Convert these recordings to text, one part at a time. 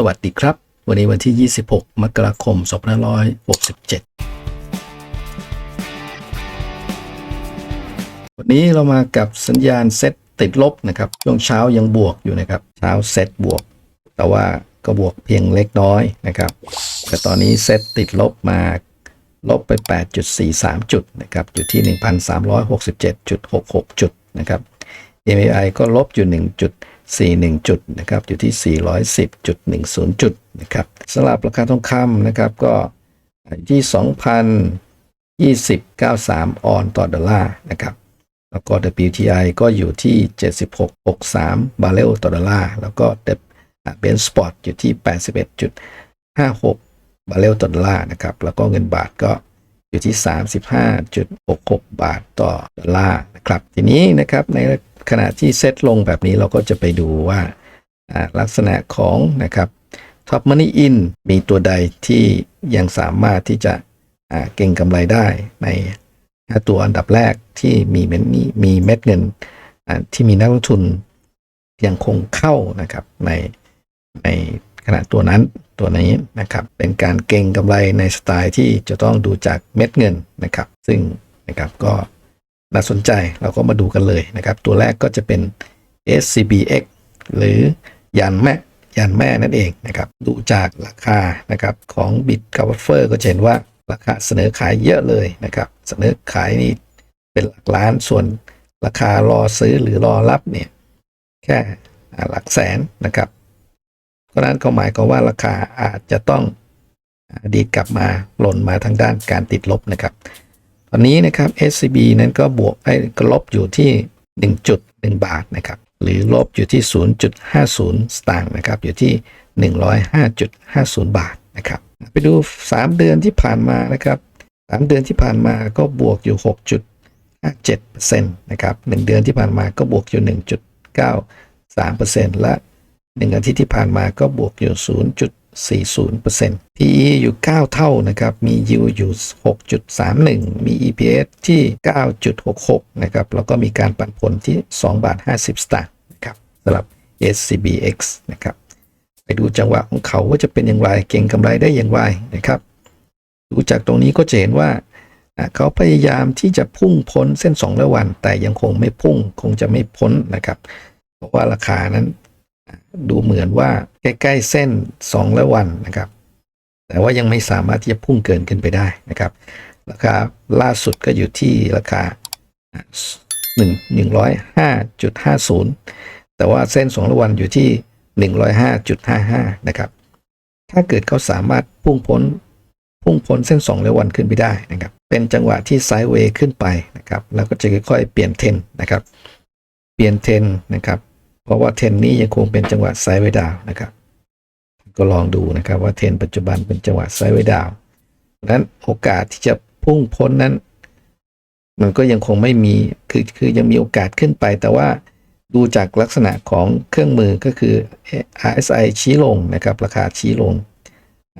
สวัสดีครับ วันนี้วันที่ 26 มกราคม 2567วันนี้เรามากับสัญญาณเซตติดลบนะครับ ช่วงเช้ายังบวกอยู่นะครับ เช้าเซตบวก แต่ว่าก็บวกเพียงเล็กน้อยนะครับ แต่ตอนนี้เซตติดลบมาลบไป 8.43 จุดนะครับ อยู่ที่ 1,367.66 จุดนะครับ MAI ก็ลบอยู่ 4.1 จุดนะครับอยู่ที่ 410.10 จุดนะครับสำหรับราคาทองคำนะครับก็อยู่ที่ 2,020.93 ออนต่อดอลลาร์นะครับแล้วก็ WTI ก็อยู่ที่ 76.63 บาร์เรลต่อดอลลาร์แล้วก็เบนสปอร์ตอยู่ที่ 81.56 บาร์เรลต่อดอลลาร์นะครับแล้วก็เงินบาทก็อยู่ที่ 35.66 บาทต่อดอลลาร์นะครับทีนี้นะครับใน ขณะที่เซตลงแบบนี้เราก็จะไปดูว่าลักษณะของนะครับท็อปมันนี่อินมีตัวใดที่ยังสามารถที่จะเก่งกำไรได้ในตัวอันดับแรกที่มีเม็ดนี้มีเม็ดเงินที่มีนักลงทุนยังคงเข้านะครับในในขณะตัวนั้นตัวนี้นะครับเป็นการเก่งกำไรในสไตล์ที่จะต้องดูจากเม็ดเงินนะครับ ซึ่งนะครับก็ น่าสนใจเราก็มาดูกันเลยนะครับ ตัวแรกก็จะเป็น SCBX หรือยันแม่ยันแม่นั่นเองนะครับ ดูจากราคานะครับของ Bit c o v e r ก็จะเห็นว่าราคาเสนอขายเยอะเลยนะครับ เสนอขายนี่เป็นหลักล้านส่วนราคารอซื้อหรือรอรับเนี่ยแค่หลักแสนนะครับเพราะนั้นก็หมายความว่าราคาอาจจะต้องดีดกลับมาหล่นมาทางด้านการติดลบนะครับ ตอนนี้นะครับ SCB นั้นก็บวกไอ้ก็ลบอยู่ที่ 1.1 บาทนะครับหรือลบอยู่ที่ 0.50 สตางค์นะครับอยู่ที่ 105.50 บาทนะครับไปดู 3 เดือนที่ผ่านมานะครับ3เดือนที่ผ่านมาก็บวกอยู่ 6.57%นะครับ1เดือนที่ผ่านมาก็บวกอยู่ 1.93%และ 1 อาทิตย์ที่ผ่านมาก็บวกอยู่ 0.40% PE อยู่ 9 เท่านะครับ มี yield อยู่ 6.31 มี EPS ที่ 9.66 นะครับ แล้วก็มีการปันผลที่ 2 บาท 50 สตางค์นะครับสำหรับ SCBX นะครับ ไปดูจังหวะของเขาว่าจะเป็นอย่างไร เก่งกำไรได้อย่างไรนะครับ ดูจากตรงนี้ก็จะเห็นว่าเขาพยายามที่จะพุ่งพ้นเส้น2ระวัน แต่ยังคงไม่พุ่งคงจะไม่พ้นนะครับ เพราะว่าราคานั้น ดูเหมือนว่าใกล้ๆเส้น2ระวันนะครับ แต่ว่ายังไม่สามารถที่จะพุ่งเกินขึ้นไปได้นะครับ ราคาล่าสุดก็อยู่ที่ราคาหนึ่งหนึ่งร้อยห้าจุดห้าศูนย์แต่ว่าเส้นสองระวันอยู่ที่หนึ่งร้อยห้าจุดห้าห้านะครับ ถ้าเกิดเขาสามารถพุ่งพ้นพุ่งพ้นเส้นสองระวันขึ้นไปได้นะครับ เป็นจังหวะที่ไซด์เวย์ขึ้นไปนะครับ แล้วก็จะค่อยๆเปลี่ยนเทนนะครับ เปลี่ยนเทนนะครับ เพราะว่าเทรนนี้ยังคงเป็นจังหวะไซด์เวดาวนะครับ ก็ลองดูนะครับว่าเทรนปัจจุบันเป็นจังหวะไซด์เวดาวนั้นโอกาสที่จะพุ่งพ้นนั้น มันก็ยังคงไม่มีคือคือยังมีโอกาสขึ้นไป แต่ว่าดูจากลักษณะของเครื่องมือก็คือ RSI ชี้ลงนะครับ ราคาชี้ลง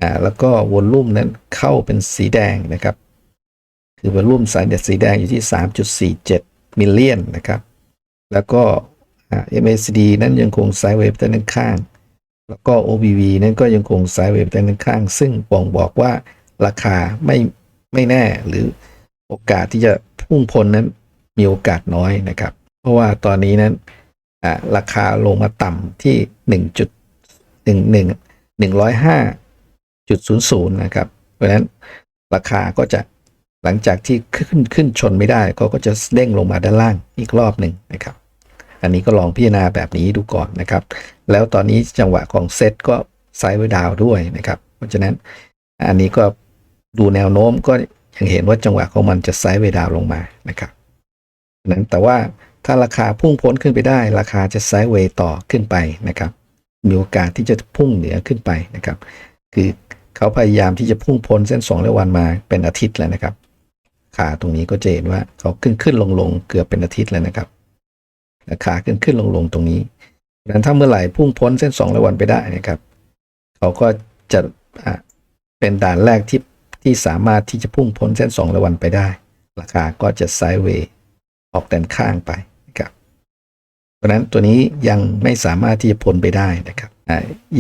อ่าแล้วก็วอลลุ่มนั้นเข้าเป็นสีแดงนะครับ คือวอลลุ่มสายเด็ดสีแดงอยู่ที่ 3.47มิลเลียนนะครับ แล้วก็ MACD นั้นยังคงไซด์เวฟด้านข้าง แล้วก็ OBV นั้นก็ยังคงไซด์เวฟด้านข้าง ซึ่งบ่งบอกว่าราคาไม่ไม่แน่หรือโอกาสที่จะพุ่งพ้นนั้นมีโอกาสน้อยนะครับ เพราะว่าตอนนี้นั้นราคาลงมาต่ำที่ 1.11 105.00 นะครับ เพราะนั้นราคาก็จะหลังจากที่ขึ้นขึ้นชนไม่ได้เขาก็จะเด้งลงมาด้านล่างอีกรอบหนึ่งนะครับ อันนี้ก็ลองพิจารณาแบบนี้ดูก่อนนะครับ แล้วตอนนี้จังหวะของเซตก็ไซด์ไว้ดาวด้วยนะครับ เพราะฉะนั้นอันนี้ก็ดูแนวโน้มก็ยังเห็นว่าจังหวะของมันจะไซด์ไว้ดาวลงมานะครับนั้นแต่ว่าถ้าราคาพุ่งพ้นขึ้นไปได้ ราคาจะไซด์เวย์ต่อขึ้นไปนะครับ มีโอกาสที่จะพุ่งเหนือขึ้นไปนะครับ คือเขาพยายามที่จะพุ่งพ้นเส้น2ระวันมาเป็นอาทิตย์แล้วนะครับ ขาตรงนี้ก็จะเห็นว่าเขาขึ้นขึ้นลงลงเกือบเป็นอาทิตย์แล้วนะครับ ราคาขึ้นขึ้นลงลงตรงนี้ดังนั้นถ้าเมื่อไหร่พุ่งพ้นเส้น2ระวันไปได้นะครับ เขาก็จะะเป็นด่านแรกที่ที่สามารถที่จะพุ่งพ้นเส้น2ระวันไปได้ ราคาก็จะไซด์เวย์ออกด้านข้างไปนะครับ เพราะนั้นตัวนี้ยังไม่สามารถที่จะพ้นไปได้นะครับ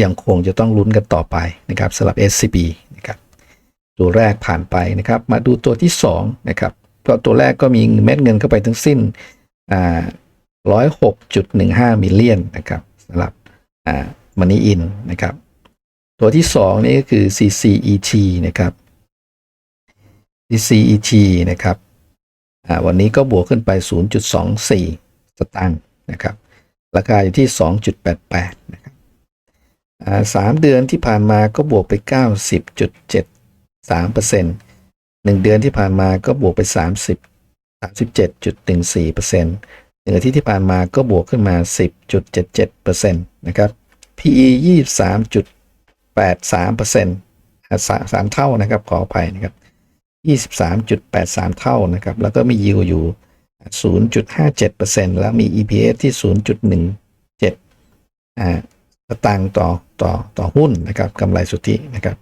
ยังคงจะต้องลุ้นกันต่อไปนะครับสำหรับ SCB นะครับตัวแรกผ่านไปนะครับ มาดูตัวที่2นะครับก็ตัวแรกก็มีเม็ดเงินเข้าไปทั้งสิ้นอ่า 106.15 มิลเลียนนะครับสำหรับอ่ามันนี่อินนะครับ ตัวที่ 2 นี่ก็คือ CCET นะครับ CCET นะครับอ่าวันนี้ก็บวกขึ้นไป 0.24 สตางค์นะครับ ราคาอยู่ที่ 2.88 นะครับอ่าสามเดือนที่ผ่านมาก็บวกไป 90.73เจ็ดสามเปอร์เซ็นต์หนึ่งเดือนที่ผ่านมาก็บวกไป 30 37.14 เปอร์เซ็นต์หนึ่งอทิตย์ที่ผ่านมาก็บวกขึ้นมา 10.77เปอร์เซ็นะครับ PE 23.83เปอร์เซ็นต์สามสามเท่านะครับขออภัยนะครับ 23.83 เท่านะครับ แล้วก็มี yield อยู่ 0.57%แล้วมี EPS ที่ 0.17อ่าตางต่อต่อต่อหุ้นนะครับกำไรสุทธินะครับ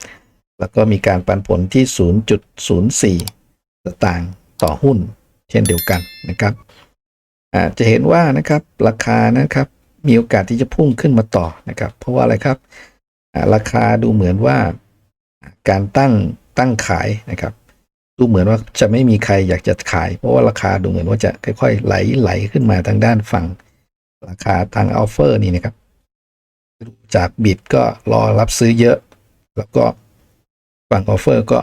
แล้วก็มีการปันผลที่ 0.04 สตางค์ต่อหุ้น เช่นเดียวกันนะครับ จะเห็นว่านะครับราคานะครับมีโอกาสที่จะพุ่งขึ้นมาต่อนะครับ เพราะว่าอะไรครับราคาดูเหมือนว่าการตั้งตั้งขายนะครับ ดูเหมือนว่าจะไม่มีใครอยากจะขาย เพราะว่าราคาดูเหมือนว่าจะค่อยๆไหลไหลขึ้นมาทางด้านฝั่ง ราคาทางอัลเฟอร์นี่นะครับ จากบิดก็รอรับซื้อเยอะ แล้วก็ฝั่งออฟเฟอร์ก็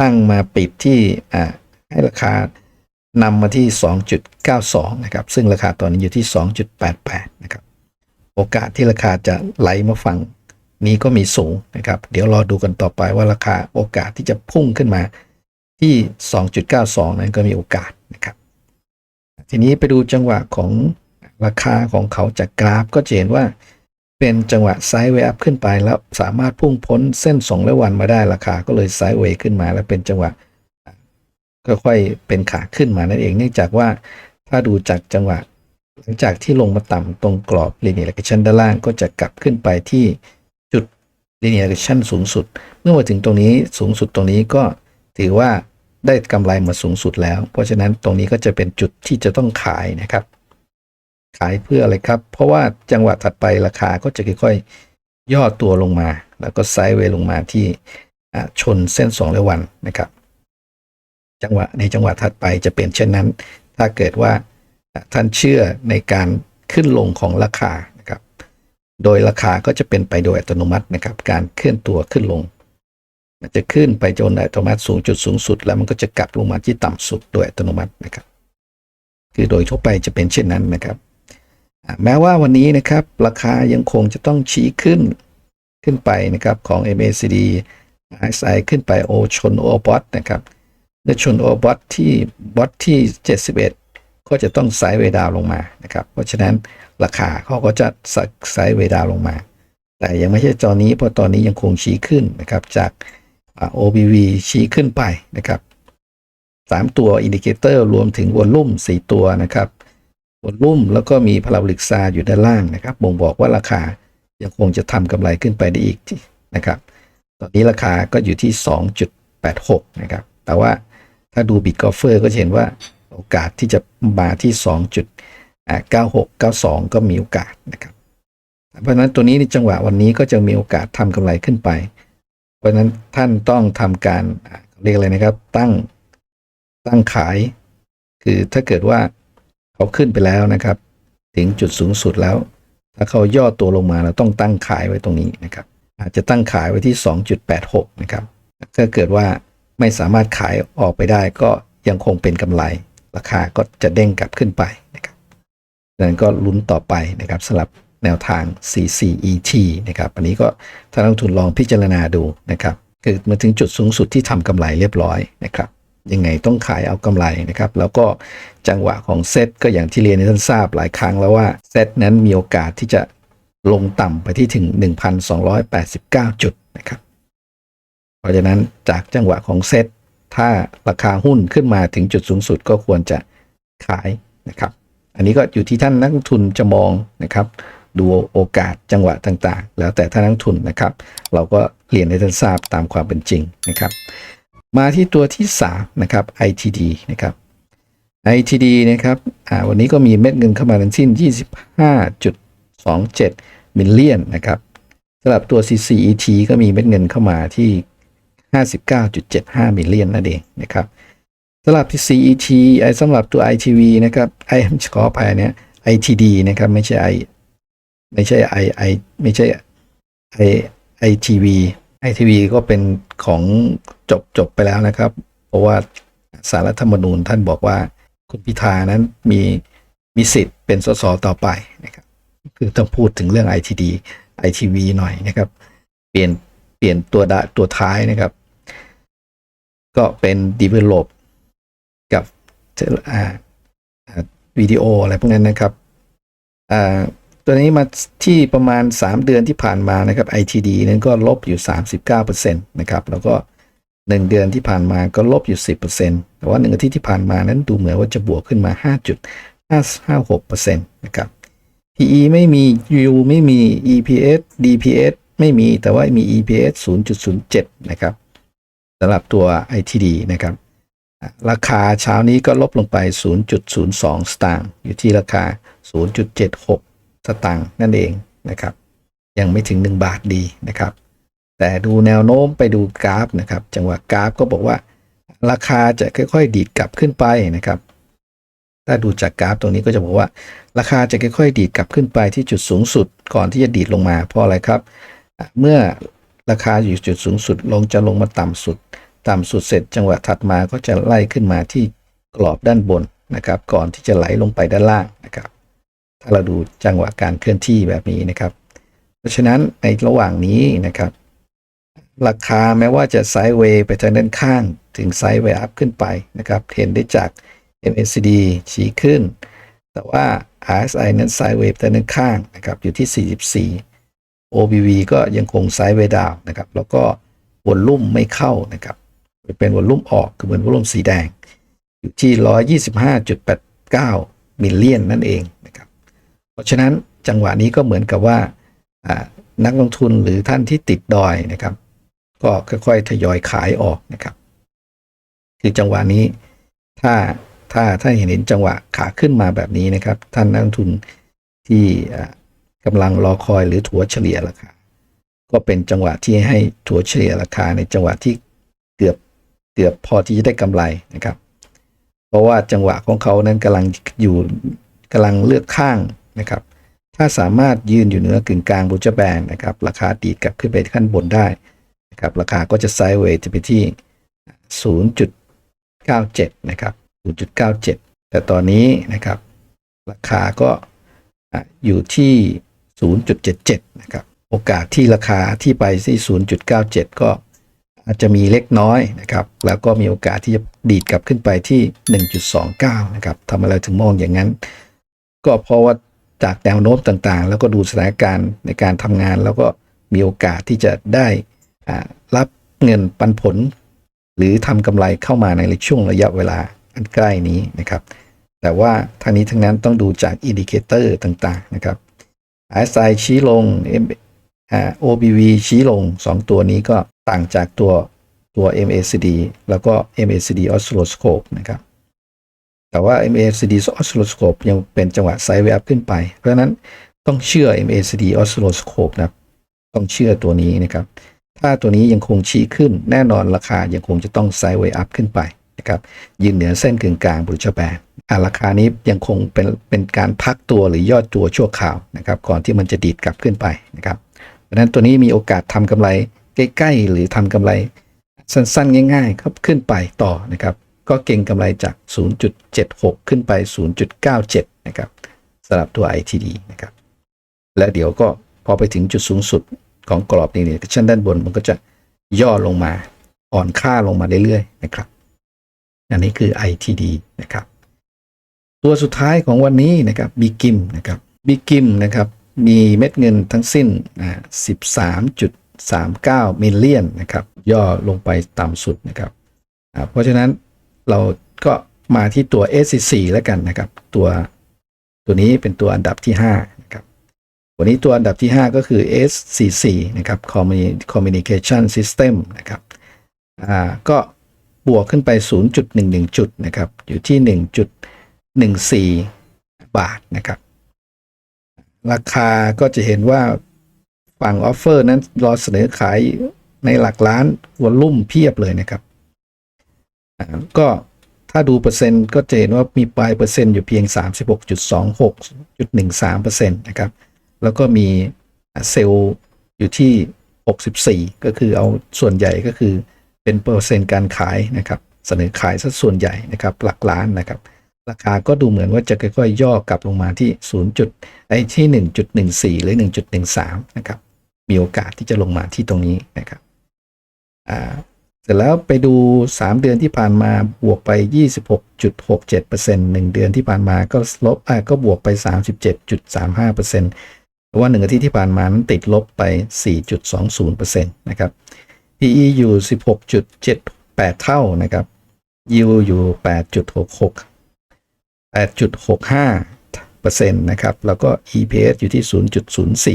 ตั้งมาปิดที่ให้ราคา นำมาที่ 2.92 นะครับ ซึ่งราคาตอนนี้อยู่ที่ 2.88 นะครับ โอกาสที่ราคาจะไหลมาฝั่งนี้ก็มีสูงนะครับ เดี๋ยวรอดูกันต่อไปว่าราคาโอกาสที่จะพุ่งขึ้นมาที่ 2.92 นั้นก็มีโอกาสนะครับ ทีนี้ไปดูจังหวะของราคาของเขาจากกราฟก็จะเห็นว่าเป็นจังหวะไซด์เวย์อัพขึ้นไปแล้วสามารถพุ่งพ้นเส้น2และวันมาได้ราคาก็เลยไซด์เวย์ขึ้นมา แล้วเป็นจังหวะ ค่อยๆเป็นขาขึ้นมานั่นเองเนื่องจากว่าถ้าดูจากจังหวะ หลังจากที่ลงมาต่ำตรงกรอบ linear regression ด้านล่างก็จะกลับขึ้นไปที่จุด linear regression สูงสุด เมื่อมาถึงตรงนี้สูงสุดตรงนี้ก็ถือว่าได้กำไรมาสูงสุดแล้ว เพราะฉะนั้นตรงนี้ก็จะเป็นจุดที่จะต้องขายนะครับ ขายเพื่ออะไรครับ เพราะว่าจังหวะถัดไปราคาก็จะค่อยๆย่อตัวลงมา แล้วก็ไซด์เวย์ลงมาที่ชนเส้น2และวันนะครับ จังหวะในจังหวะถัดไปจะเป็นเช่นนั้น ถ้าเกิดว่าท่านเชื่อในการขึ้นลงของราคานะครับ โดยราคาก็จะเป็นไปโดยอัตโนมัตินะครับ การเคลื่อนตัวขึ้นลง มันจะขึ้นไปจนอัตโนมัติสูงจุดสูงสุด แล้วมันก็จะกลับลงมาที่ต่ำสุดโดยอัตโนมัตินะครับ คือโดยทั่วไปจะเป็นเช่นนั้นนะครับ แม้ว่าวันนี้นะครับราคายังคงจะต้องชี้ขึ้นขึ้นไปนะครับของ MACD RSI ขึ้นไปโอชนโอบอทนะครับ เมื่อชนโอบอทที่บอทที่ 71 ก็จะต้องไซด์เวดาวลงมานะครับ เพราะฉะนั้นราคาเขาก็จะไซด์เวดาวลงมา แต่ยังไม่ใช่ตอนี้เพราะตอนนี้ยังคงชี้ขึ้นนะครับจากอ่า OBV ชี้ขึ้นไปนะครับสามตัวอินดิเคเตอร์รวมถึงวอลลุ่มสี่ตัวนะครับวอลลุ่มแล้วก็มีพลาบลิกซาอยู่ด้านล่างนะครับ บ่งบอกว่าราคายังคงจะทำกำไรขึ้นไปได้อีกนะครับ ตอนนี้ราคาก็อยู่ที่ 2.86 นะครับ แต่ว่า ถ้าดูบิตกอฟเฟอร์ก็จะเห็นว่าโอกาสที่จะมาที่ 2.96 92 ก็มีโอกาสนะครับ เพราะนั้นตัวนี้ในจังหวะวันนี้ก็จะมีโอกาสทำกำไรขึ้นไป เพราะนั้นท่านต้องทำการเรียกอะไรนะครับ ตั้งตั้งขาย คือถ้าเกิดว่าเขาขึ้นไปแล้วนะครับ ถึงจุดสูงสุดแล้ว ถ้าเขาย่อตัวลงมาเราต้องตั้งขายไว้ตรงนี้นะครับ อาจจะตั้งขายไว้ที่ 2.86 นะครับถ้าเกิดว่า ไม่สามารถขายออกไปได้ก็ยังคงเป็นกำไร ราคาก็จะเด้งกลับขึ้นไปนะครับดังนั้นก็ลุ้นต่อไปนะครับสำหรับแนวทาง CCET นะครับ อันนี้ก็ท่านักทุนลองพิจารณาดูนะครับ คือมาถึงจุดสูงสุดที่ทำกำไรเรียบร้อยนะครับ ยังไงต้องขายเอากำไรนะครับ แล้วก็จังหวะของเซตก็อย่างที่เรียนให้ท่านทราบหลายครั้งแล้วว่าเซตนั้นมีโอกาสที่จะลงต่ำไปที่ถึง 1,289 จุดนะครับ เพราะฉะนั้นจากจังหวะของเซตถ้าราคาหุ้นขึ้นมาถึงจุดสูงสุดก็ควรจะขายนะครับ อันนี้ก็อยู่ที่ท่านนักทุนจะมองนะครับ ดูโอกาสจังหวะต่างๆ แล้วแต่ท่านนักทุนนะครับ เราก็เรียนให้ท่านทราบตามความเป็นจริงนะครับ มาที่ตัวที่3นะครับ ITD นะครับ ITD นะครับวันนี้ก็มีเม็ดเงินเข้ามาทั้งสิ้น 25.27มิลเลียนนะครับสำหรับตัว CCET ก็มีเม็ดเงินเข้ามาที่ 59.75 มิลเลียนนั่นเองนะครับสำหรับที่ CET ไอสำหรับตัว ITV นะครับไอ้ขออภัยเนี่ย ITD นะครับไม่ใช่ I ไม่ใช่ I I ไม่ใช่ I ITV ITV ก็เป็นของจบจบไปแล้วนะครับ เพราะว่าสารรัฐธรรมนูญท่านบอกว่าคุณพิธานั้นมีมีสิทธิ์เป็นสสต่อไปนะครับ คือต้องพูดถึงเรื่อง ITD ITV หน่อยนะครับ เปลี่ยนเปลี่ยนตัวดตัวท้ายนะครับ ก็เป็น develop กับวิดีโออะไรพวกนั้นนะครับตัวนี้มาที่ประมาณ 3 เดือนที่ผ่านมานะครับ ITD นั้นก็ลบอยู่ 39%นะครับแล้วก็ 1 เดือนที่ผ่านมาก็ลบอยู่ 10%แต่ว่า 1 อาทิตย์ที่ผ่านมานั้นดูเหมือนว่าจะบวกขึ้นมา 5.556%นะครับ PE ไม่มี U ไม่มี EPS DPS ไม่มีแต่ว่ามี EPS 0.07 นะครับ สำหรับตัว ITD นะครับ ราคาเช้านี้ก็ลบลงไป 0.02 สตางค์อยู่ที่ราคา 0.76 สตางค์นั่นเองนะครับ ยังไม่ถึง 1 บาทดีนะครับ แต่ดูแนวโน้มไปดูกราฟนะครับ จังหวะกราฟก็บอกว่า ราคาจะค่อย ๆ ดีดกลับขึ้นไปนะครับ ถ้าดูจากกราฟตรงนี้ก็จะบอกว่า ราคาจะค่อยๆ ดีดกลับขึ้นไปที่จุดสูงสุด ก่อนที่จะดีดลงมาเพราะอะไรครับ เมื่อราคาอยู่จุดสูงสุดลงจะลงมาต่ำสุด ต่ำสุดเสร็จจังหวะถัดมาก็จะไล่ขึ้นมาที่กรอบด้านบนนะครับ ก่อนที่จะไหลลงไปด้านล่างนะครับ ถ้าเราดูจังหวะการเคลื่อนที่แบบนี้นะครับ เพราะฉะนั้นในระหว่างนี้นะครับ ราคาแม้ว่าจะไซด์เวย์ไปทางด้านข้างถึงไซด์เวย์อัพขึ้นไปนะครับเห็นได้จาก MACD ชี้ขึ้น แต่ว่า RSI นั้นไซด์เวย์ไปทางด้านข้างนะครับอยู่ที่ 44 OBV ก็ยังคงไซด์เวย์ดาวนะครับแล้วก็วอลลุ่มไม่เข้านะครับ เป็นวอลลุ่มออกคือเป็นวอลลุ่มสีแดง อยู่ที่ 125.89มิลเลียนนั่นเองนะครับเพราะฉะนั้นจังหวะนี้ก็เหมือนกับว่านักลงทุนหรือท่านที่ติดดอยนะครับ ก็ค่อยๆทยอยขายออกนะครับ คือจังหวะนี้ถ้าถ้าถ้าเห็นเห็นจังหวะขาขึ้นมาแบบนี้นะครับ ท่านนักลงทุนที่อ่ากำลังรอคอยหรือถัวเฉลี่ยราคาก็เป็นจังหวะที่ให้ถัวเฉลี่ยราคาในจังหวะที่เกือบ เกือบพอที่จะได้กำไรนะครับ เพราะว่าจังหวะของเขานั้นกำลังอยู่กำลังเลือกข้างนะครับ ถ้าสามารถยืนอยู่เหนือกึ่งกลางบูจแบนนะครับ ราคาดีดกลับขึ้นไปขั้นบนได้นะครับ ราคาก็จะไซด์เวย์จะไปที่ 0.97 นะครับ 0.97 แต่ตอนนี้นะครับ ราคาก็อยู่ที่ 0.77 นะครับ โอกาสที่ราคาที่ไปที่ 0.97 ก็ อาจจะมีเล็กน้อยนะครับ แล้วก็มีโอกาสที่จะดีดกลับขึ้นไปที่ 1.29 นะครับทำอะไราถึงมองอย่างนั้น ก็เพราะว่าจากแนวโน้มต่างๆ แล้วก็ดูสถานการณ์ในการทำงาน แล้วก็มีโอกาสที่จะได้อ่ารับเงินปันผล หรือทำกำไรเข้ามาในช่วงระยะเวลาอันใกล้นี้นะครับ แต่ว่าทางนี้ทั้งนั้นต้องดูจากอินดิเคเตอร์ต่างๆนะครับ RSI ชี้ลง OBV ชี้ลง 2 ตัวนี้ก็ ต่างจากตัวตัว MACD แล้วก็ MACD Oscilloscope นะครับ แต่ว่า MACD Oscilloscope ยังเป็นจังหวะไซด์เวย์อัพขึ้นไป เพราะนั้นต้องเชื่อ MACD Oscilloscope นะครับต้องเชื่อตัวนี้นะครับ ถ้าตัวนี้ยังคงชี้ขึ้นแน่นอนราคายังคงจะต้องไซด์เวย์อัพขึ้นไปนะครับ ยืนเหนือเส้นกึ่งกลางบริจแบนอ่ราคานี้ยังคงเป็นเป็นการพักตัวหรือย่อตัวชั่วคราวนะครับ ก่อนที่มันจะดีดกลับขึ้นไปนะครับ เพราะฉะนั้นตัวนี้มีโอกาสทำกำไร ใกล้ ๆ หรือทำกำไรสั้นๆ ง่ายๆครับขึ้นไปต่อนะครับ ก็เก่งกำไรจาก 0.76 ขึ้นไป 0.97 นะครับสำหรับตัว ITD นะครับ และเดี๋ยวก็พอไปถึงจุดสูงสุดของกรอบนี้เนี่ยชั้นด้านบนมันก็จะย่อลงมาอ่อนค่าลงมาเรื่อยๆนะครับ อันนี้คือ ITD นะครับ ตัวสุดท้ายของวันนี้นะครับบิกิมนะครับบิกิมนะครับมีเม็ดเงินทั้งสิ้นอ่า13.39 มิลเลียนนะครับย่อลงไปต่ำสุดนะครับเพราะฉะนั้นเราก็มาที่ตัว s c แล้วกันนะครับ ตัวตัวนี้เป็นตัวอันดับที่5นะครับวันนี้ตัวอันดับที่ 5 ก็คือ SCC นะครับ Communication System นะครับอ่าก็บวกขึ้นไป 0.11 จุดนะครับ อยู่ที่ 1.14 บาทนะครับ ราคาก็จะเห็นว่า ฝั่งออฟเฟอร์นั้นรอเสนอขายในหลักล้านวอลลุ่มเพียบเลยนะครับ ก็ถ้าดูเปอร์เซ็นต์ก็จะเห็นว่ามีปลายเปอร์เซ็นต์อยู่เพียง 36.26.13%นะครับ แล้วก็มีเซลล์อยู่ที่ 64 ก็คือเอาส่วนใหญ่ก็คือเป็นเปอร์เซ็นต์การขายนะครับ เสนอขายซะส่วนใหญ่นะครับหลักล้านนะครับ ราคาก็ดูเหมือนว่าจะค่อยๆย่อกลับลงมาที่ 0. จุดไอ้ที่ 1.14 หรือ 1.13 นะครับ มีโอกาสที่จะลงมาที่ตรงนี้นะครับอ่าเสร็จแล้วไปดู 3 เดือนที่ผ่านมาบวกไป 26.67% 1เดือนที่ผ่านมาก็ลบอ่าก็บวกไป 37.35%แต่ว่า1อาทิตย์ที่ผ่านมานั้นติดลบไป 4.20%นะครับ PE อยู่ 16.78 เท่านะครับ Yield อยู่ 8.66 8.65%นะครับ แล้วก็ EPS อยู่ที่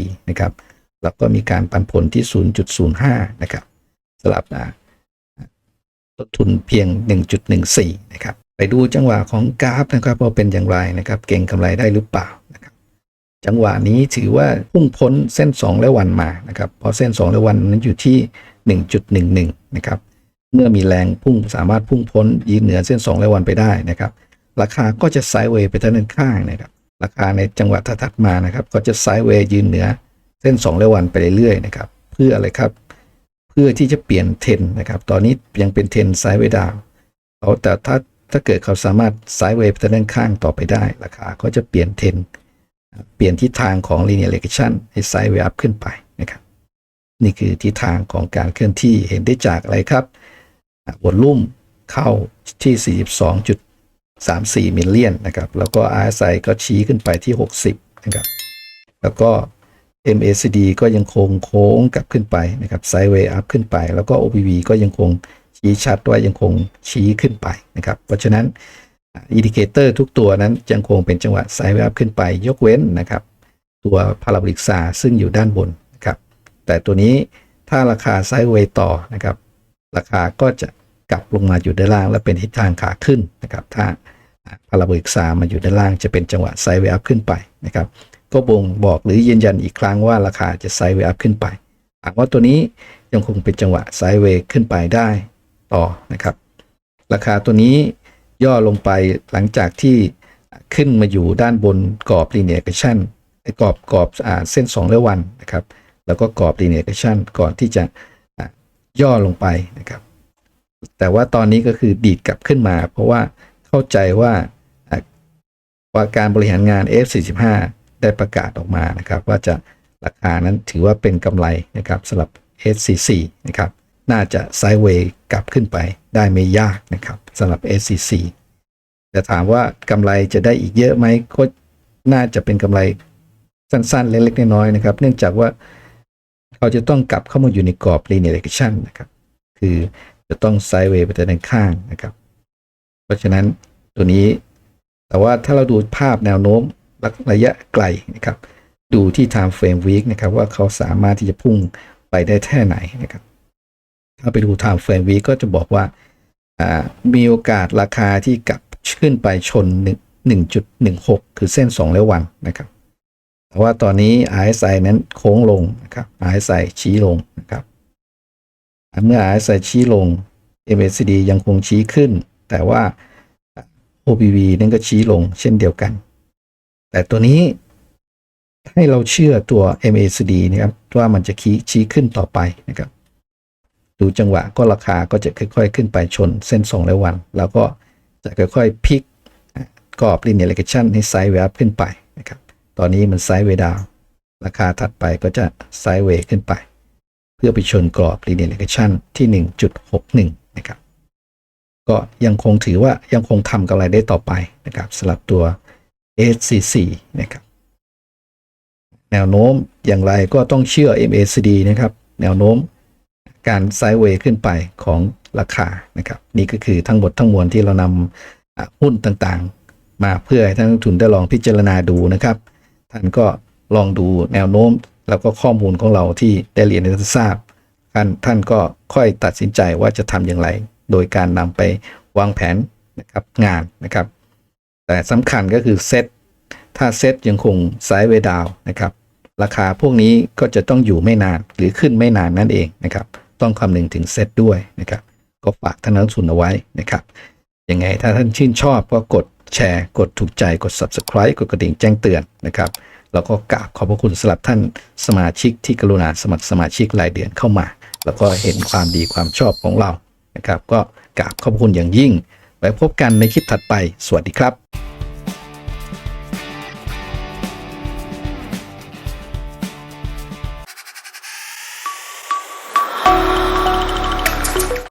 0.04 นะครับ แล้วก็มีการปันผลที่ 0.05 นะครับสลับนะต้นทุนเพียง 1.14 นะครับ ไปดูจังหวะของกราฟนะครับว่าเป็นอย่างไรนะครับ เก่งกำไรได้หรือเปล่านะครับ จังหวะนี้ถือว่าพุ่งพ้นเส้น 2 และวันมานะครับเพราะเส้น 2 และวันนั้นอยู่ที่ 1.11 นะครับ เมื่อมีแรงพุ่งสามารถพุ่งพ้นยืนเหนือเส้น 2 และวันไปได้นะครับ ราคาก็จะไซด์เวย์ไปทางด้านข้างนะครับ ราคาในจังหวะถัดมานะครับ ก็จะไซด์เวย์ยืนเหนือ เส้น2และวันไปเรื่อยๆนะครับเพื่ออะไรครับ เพื่อที่จะเปลี่ยนเทนนะครับ ตอนนี้ยังเป็นเทนไซด์เวย์ดาวเขาแต่ถ้าถ้าเกิดเขาสามารถไซด์เวย์ไปทางด้านข้างต่อไปได้ราคาก็จะเปลี่ยนเทนเปลี่ยนทิศทางของ linear regression ให้ไซด์เวย์อัพขึ้นไปนะครับ นี่คือทิศทางของการเคลื่อนที่เห็นได้จากอะไรครับวอลลุ่มเข้าที่ 42.34มิลเลียนนะครับ แล้วก็ RSI ก็ชี้ขึ้นไปที่ 60 นะครับ แล้วก็ MACD ก็ยังคงโค้งกลับขึ้นไปนะครับไซด์เวย์อัพขึ้นไป แล้วก็ OPV ก็ยังคงชี้ชัดว่ายังคงชี้ขึ้นไปนะครับ เพราะฉะนั้นอินดิเคเตอร์ทุกตัวนั้นยังคงเป็นจังหวะไซด์เวย์อัพขึ้นไป ยกเว้นนะครับ ตัวพาราบริกซาซึ่งอยู่ด้านบนนะครับ แต่ตัวนี้ถ้าราคาไซด์เวย์ต่อนะครับ ราคาก็จะกลับลงมาอยู่ด้านล่าง และเป็นทิศทางขาขึ้นนะครับ ถ้าพาราบริกซามาอยู่ด้านล่างจะเป็นจังหวะไซด์เวย์อัพขึ้นไปนะครับ ก็บ่งบอกหรือยืนยันอีกครั้งว่าราคาจะไซด์เวย์อัพขึ้นไปหากว่าตัวนี้ยังคงเป็นจังหวะไซด์เวย์ขึ้นไปได้ต่อนะครับ ราคาตัวนี้ย่อลงไปหลังจากที่ขึ้นมาอยู่ด้านบนกรอบ linear regression กรอบกรอบอเส้น2และวันนะครับ แล้วก็กรอบ linear regression ก่อนที่จะย่อลงไปนะครับ แต่ว่าตอนนี้ก็คือดีดกลับขึ้นมา เพราะว่าเข้าใจว่าว่าการบริหารงาน F45 ได้ประกาศออกมานะครับ ว่าจะราคานั้นถือว่าเป็นกำไรนะครับสำหรับ SCC นะครับน่าจะไซด์เวย์กลับขึ้นไปได้ไม่ยากนะครับสำหรับ SCC แต่ถามว่ากำไรจะได้อีกเยอะไหมก็น่าจะเป็นกำไรสั้นๆ เล็กๆน้อยๆนะครับ เนื่องจากว่าเขาจะต้องกลับเข้ามาอยู่ในกรอบ linear regression นะครับ คือจะต้องไซด์เวย์ไปด้านข้างนะครับ เพราะฉะนั้นตัวนี้ แต่ว่าถ้าเราดูภาพแนวโน้ม ระยะไกลนะครับ ดูที่ time frame week นะครับ ว่าเขาสามารถที่จะพุ่งไปได้แค่ไหนนะครับ ถ้าไปดู time frame week ก็จะบอกว่ามีโอกาสราคาที่กลับขึ้นไปชน 1.16 คือเส้น 2 และวันนะครับแต่ว่าตอนนี้ RSI นั้นโค้งลงนะครับ RSI ชี้ลงนะครับ เมื่อ RSI ชี้ลง MACD ยังคงชี้ขึ้น แต่ว่า OPV นั่นก็ชี้ลงเช่นเดียวกัน แต่ตัวนี้ให้เราเชื่อตัว MACD นะครับว่ามันจะชี้ชี้ขึ้นต่อไปนะครับ ดูจังหวะก็ราคาก็จะค่อยๆ ขึ้นไปชนเส้น2และวัน แล้วก็จะค่อยๆพลิกกรอบ linear regression ให้ไซด์เวย์ขึ้นไปนะครับ ตอนนี้มันไซด์เวดาวราคาถัดไปก็จะไซด์เวขึ้นไป เพื่อไปชนกรอบ linear regression ที่ 1.61 นะครับ ก็ยังคงถือว่ายังคงทำกำไรได้ต่อไปนะครับสำหรับตัว SCC นะครับ แนวโน้มอย่างไรก็ต้องเชื่อ MACD นะครับ แนวโน้มการไซด์เวย์ขึ้นไปของราคานะครับ นี่ก็คือทั้งหมดทั้งมวลที่เรานำหุ้นต่างๆ มาเพื่อให้ท่านนักลงทุนได้ลองพิจารณาดูนะครับ ท่านก็ลองดูแนวโน้มแล้วก็ข้อมูลของเราที่ได้เรียนให้ท่านทราบท่านท่านก็ค่อยตัดสินใจว่าจะทำอย่างไร โดยการนำไปวางแผนนะครับงานนะครับ แต่สำคัญก็คือเซตถ้าเซตยังคงไซด์เวดาวนะครับ ราคาพวกนี้ก็จะต้องอยู่ไม่นานหรือขึ้นไม่นานนั่นเองนะครับ ต้องคำนึงถึงเซตด้วยนะครับ ก็ฝากท่านนักลงทุนเอาไว้นะครับยังไงถ้าท่านชื่นชอบก็กดแชร์ กดถูกใจกด subscribe กดกระดิ่งแจ้งเตือนนะครับแล้วก็กราบขอบพระคุณสำหรับท่านสมาชิกที่กรุณาสมัครสมาชิกรายเดือนเข้ามา แล้วก็เห็นความดีความชอบของเรานะครับ ก็กราบขอบพระคุณอย่างยิ่ง ไว้พบกันในคลิปถัดไป สวัสดีครับ